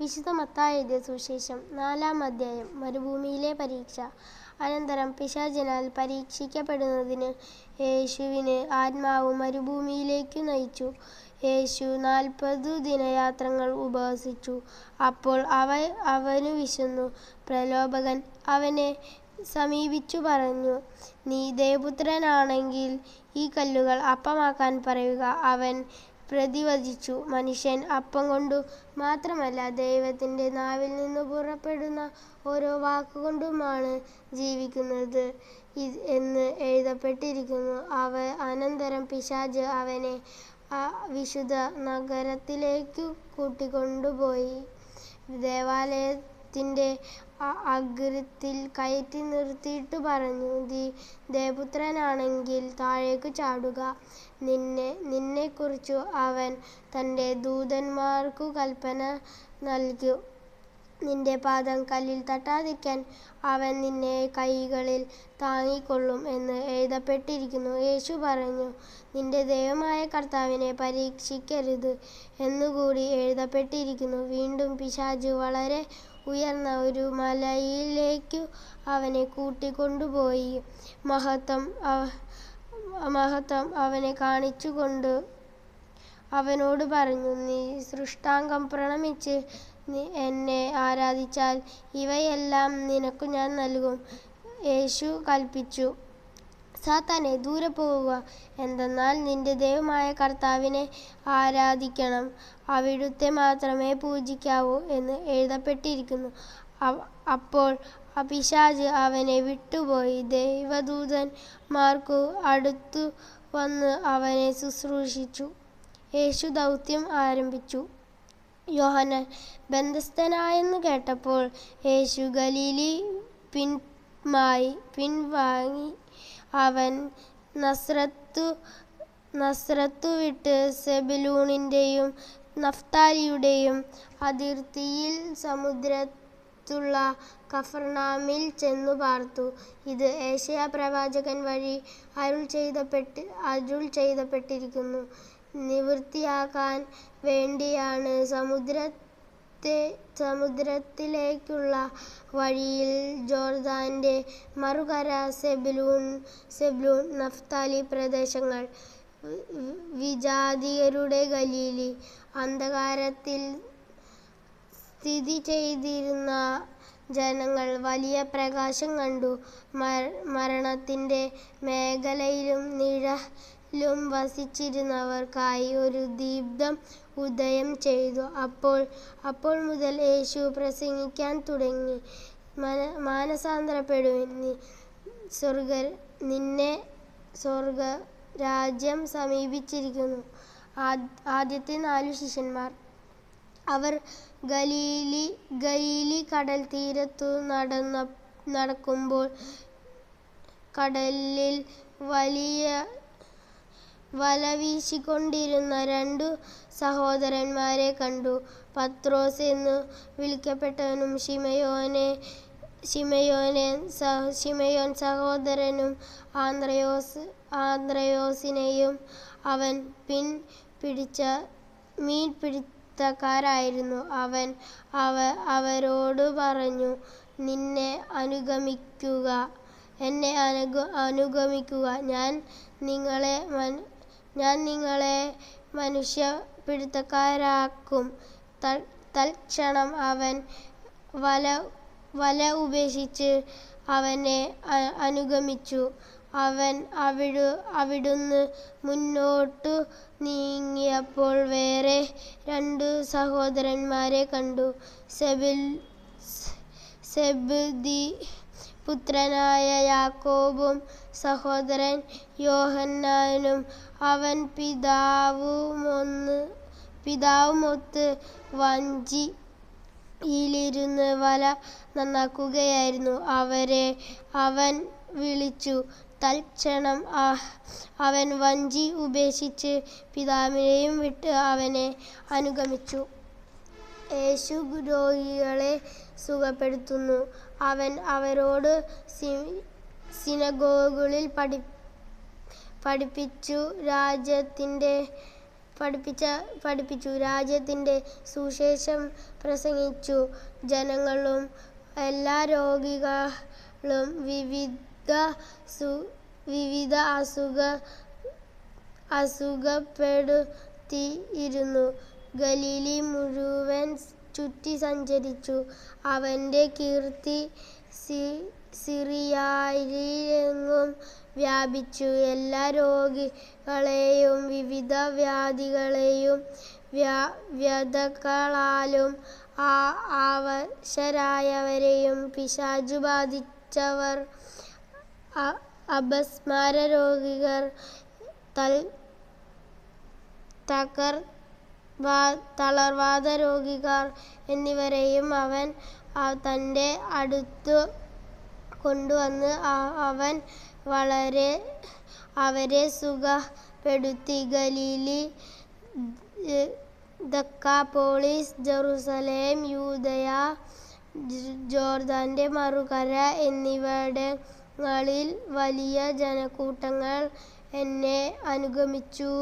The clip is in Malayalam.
വിശുദ്ധ മത്തായുടെ സുവിശേഷം നാലാം അധ്യായം മരുഭൂമിയിലെ പരീക്ഷ അനന്തരം പിശാചിനാൽ പരീക്ഷിക്കപ്പെടുന്നതിന് യേശുവിന് ആത്മാവ് മരുഭൂമിയിലേക്ക് നയിച്ചു. യേശു നാൽപ്പത് ദിനയാത്രങ്ങൾ ഉപവസിച്ചു. അപ്പോൾ അവ അവനു വിശന്നു. പ്രലോഭകൻ അവനെ സമീപിച്ചു പറഞ്ഞു, നീ ദേവപുത്രനാണെങ്കിൽ ഈ കല്ലുകൾ അപ്പമാക്കാൻ പറയുക. അവൻ പ്രതിവചിച്ചു, മനുഷ്യൻ അപ്പം കൊണ്ടു മാത്രമല്ല, ദൈവത്തിന്റെ നാവിൽ നിന്ന് പുറപ്പെടുന്ന ഓരോ വാക്കുകൊണ്ടുമാണ് ജീവിക്കുന്നത്. എന്ന് എഴുതപ്പെട്ടിരിക്കുന്നു. അവ അനന്തരം പിശാജ് അവനെ ആ വിശുദ്ധ നഗരത്തിലേക്ക് കൂട്ടിക്കൊണ്ടുപോയി. ദേവാലയത്തിന്റെ അഗ്രത്തിൽ കയറ്റി നിർത്തിയിട്ടു പറഞ്ഞു, ദേവപുത്രനാണെങ്കിൽ താഴേക്കു ചാടുക. നിന്നെക്കുറിച്ചു അവൻ തന്റെ ദൂതന്മാർക്കു കൽപ്പന നൽകി നിന്റെ പാദം കല്ലിൽ തട്ടാതിരിക്കാൻ അവൻ നിന്നെ കൈകളിൽ താങ്ങിക്കൊള്ളും എന്ന് എഴുതപ്പെട്ടിരിക്കുന്നു. യേശു പറഞ്ഞു, നിന്റെ ദൈവമായ കർത്താവിനെ പരീക്ഷിക്കരുത് എന്നുകൂടി എഴുതപ്പെട്ടിരിക്കുന്നു. വീണ്ടും പിശാച് വളരെ ഉയർന്ന ഒരു മലയിലേക്കു അവനെ കൂട്ടിക്കൊണ്ടുപോയി മഹത്വം അവനെ കാണിച്ചുകൊണ്ട് അവനോട് പറഞ്ഞു, നീ സൃഷ്ടാംഗം പ്രണമിച്ച് എന്നെ ആരാധിച്ചാൽ ഇവയെല്ലാം നിനക്കു ഞാൻ നൽകും. യേശു കല്പിച്ചു, സാത്താനേ, ദൂരെ പോവുക എന്തെന്നാൽ നിന്റെ ദൈവമായ കർത്താവിനെ ആരാധിക്കണം, അവിടുത്തെ മാത്രമേ പൂജിക്കാവൂ എന്ന് എഴുതപ്പെട്ടിരിക്കുന്നു. അപ്പോൾ പിശാച് അവനെ വിട്ടുപോയി ദൈവദൂതന്മാർക്കു അടുത്തു വന്ന് അവനെ ശുശ്രൂഷിച്ചു. യേശു ദൗത്യം ആരംഭിച്ചു. യോഹന്നാൻ ബന്ധസ്ഥനായെന്ന് കേട്ടപ്പോൾ യേശു ഗലീലി പിൻമായി പിൻവാങ്ങി. അവൻ നസ്രത്തു നസ്രത്തു വിട്ട് സെബിലൂണിന്റെയും നഫ്താലിയുടെയും അതിർത്തിയിൽ സമുദ്രത്തുള്ള കഫർനാമിൽ ചെന്നു പാർത്തു. ഇത് ഏഷ്യ യെശയ്യാപ്രവാചകൻ വഴി അരുൾ ചെയ്തപ്പെട്ട് അരുൾ ചെയ്തപ്പെട്ടിരിക്കുന്നു നിവൃത്തിയാക്കാൻ വേണ്ടിയാണ്. സമുദ്രത്തിലേക്കുള്ള വഴിയിൽ ജോർദാന്റെ മറുകര സെബൂലൂൻ നഫ്താലി പ്രദേശങ്ങൾ. വിജാതീയരുടെ ഗലീലി അന്ധകാരത്തിൽ സ്ഥിതി ചെയ്തിരുന്ന ജനങ്ങൾ വലിയ പ്രകാശം കണ്ടു. മരണത്തിന്റെ മേഖലയിലും നിഴലും വസിച്ചിരുന്നവർക്കായി ഒരു ദീപം ഉദയം ചെയ്തു. അപ്പോൾ അപ്പോൾ മുതൽ യേശു പ്രസംഗിക്കാൻ തുടങ്ങി, മാനസാന്തരപ്പെടുവിൻ, സ്വർഗരാജ്യം സമീപിച്ചിരിക്കുന്നു. ആദ്യത്തെ നാലു ശിഷ്യന്മാർ. അവർ ഗലീലി ഗലീലി കടൽ തീരത്തു നടക്കുമ്പോൾ കടലിൽ വല വീശിക്കൊണ്ടിരുന്ന രണ്ടു സഹോദരന്മാരെ കണ്ടു. പത്രോസ് എന്നു വിളിക്കപ്പെട്ടവനും ശിമയോൻ സഹോദരനും ആന്ത്രയോസിനെയും അവൻ പിൻ പിടിച്ച മീൻ പിടുത്തക്കാരായിരുന്നു അവൻ അവരോട് പറഞ്ഞു, "നിന്നെ അനുഗമിക്കുക, എന്നെ അനുഗമിക്കുക, ഞാൻ നിങ്ങളെ മനുഷ്യപിടുത്തക്കാരാക്കും. തൽക്ഷണം അവൻ വല വല ഉപേക്ഷിച്ച് അവനെ അനുഗമിച്ചു. അവൻ അവിടു അവിടുന്ന് മുന്നോട്ടു നീങ്ങിയപ്പോൾ വേറെ രണ്ടു സഹോദരന്മാരെ കണ്ടു. സെബെദീപുത്രനായ യാക്കോബും സഹോദരൻ യോഹന്നാനും അവൻ പിതാവുമൊന്ന് പിതാവുമൊത്ത് വഞ്ചിയിലിരുന്ന് വല നന്നാക്കുകയായിരുന്നു. അവരെ അവൻ വിളിച്ചു. തൽക്ഷണം അവൻ വഞ്ചി ഉപേക്ഷിച്ച് പിതാവിനെയും വിട്ട് അവനെ അനുഗമിച്ചു. യേശു രോഗികളെ സുഖപ്പെടുത്തുന്നു. അവൻ അവരോട് സിനഗോഗുകളിൽ പഠിപ്പിച്ചു, രാജ്യത്തിന്റെ പഠിപ്പിച്ച പഠിപ്പിച്ചു രാജ്യത്തിന്റെ സുശേഷം പ്രസംഗിച്ചു. ജനങ്ങളും എല്ലാ രോഗികളും വിവിധ സു വിവിധ അസുഖ അസുഖപ്പെടുത്തിയിരുന്നു. ഗലീലി മുഴുവൻ ചുറ്റി സഞ്ചരിച്ചു. അവന്റെ കീർത്തി സിറിയയിലെങ്ങും വ്യാപിച്ചു. എല്ലാ രോഗികളെയും വിവിധ വ്യാധികളെയും വ്യ- വ്യതകളാലും ആ- ആവശരായവരെയും പിശാചു ബാധിച്ചവർ അപസ്മാര രോഗികൾ തൽ- തകർ തളർവാദ രോഗികൾ എന്നിവരെയും അവൻ തന്റെ അടുത്തു കൊണ്ടുവന്ന് അവൻ വളരെ അവരെ സുഖപ്പെടുത്തി ഗലീലി ദക്കാപോളിസ് ജെറുസലേം യൂതയ ജോർദാന്റെ മറുകര എന്നിവിടങ്ങളിൽ വലിയ ജനക്കൂട്ടങ്ങൾ എന്നെ അനുഗമിച്ചു.